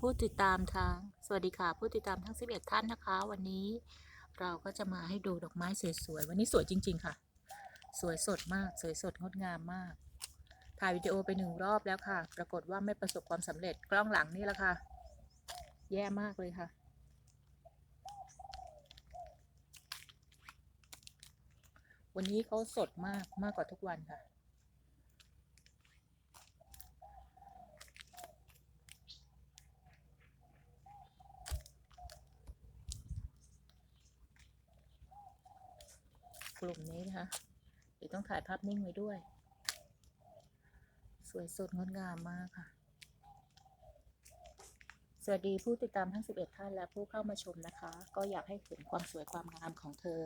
ผู้ติดตามทางสวัสดีค่ะ ผู้ติดตามทั้ง 11 ท่านนะคะ วันนี้เราก็จะมาให้ดูดอกไม้สวยๆวันนี้สวยจริง ๆ ค่ะ สวยสดมาก สวยสดงดงามมาก ถ่ายวิดีโอไปหนึ่งรอบแล้วค่ะ ปรากฏว่าไม่ประสบความสำเร็จกล้องหลังนี่แหละค่ะ แย่มากเลยค่ะ วันนี้เขาสดมากมากกว่าทุกวันค่ะ กลุ่มนี้นะคะเดี๋ยวต้องถ่ายภาพนิ่งไว้ด้วย สวยสดงดงามมากค่ะ สวัสดีผู้ติดตามทั้ง 11 ท่านและผู้เข้ามาชมนะคะ ก็อยากให้เห็นความสวยความงามของเธอ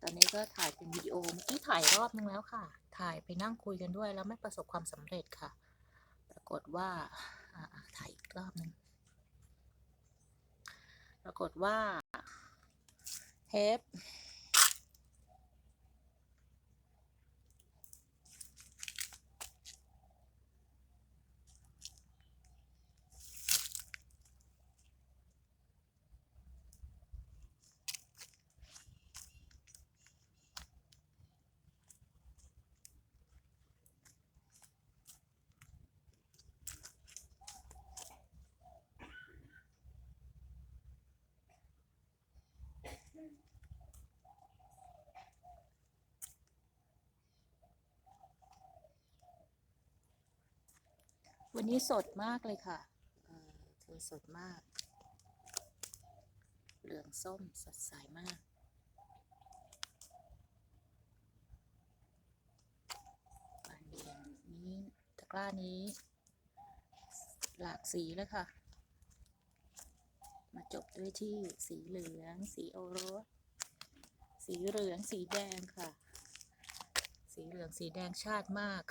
ตอนนี้ก็ถ่ายเป็นวิดีโอเมื่อกี้ถ่ายรอบนึงแล้วค่ะ ถ่ายไปนั่งคุยกันด้วยแล้วไม่ประสบความสำเร็จค่ะ ปรากฏว่าอ่าถ่ายอีกรอบนึงปรากฏว่าเทป วันนี้สดมากเลยค่ะเออเธอสดมาก เหลืองส้มสดใสมาก บานเบียงนี้ตะกร้านี้ หลากสีเลยค่ะ มาจบด้วยที่สีเหลือง สีโอรส สีเหลือง สีแดงค่ะ สีเหลือง สีแดงชาติมาก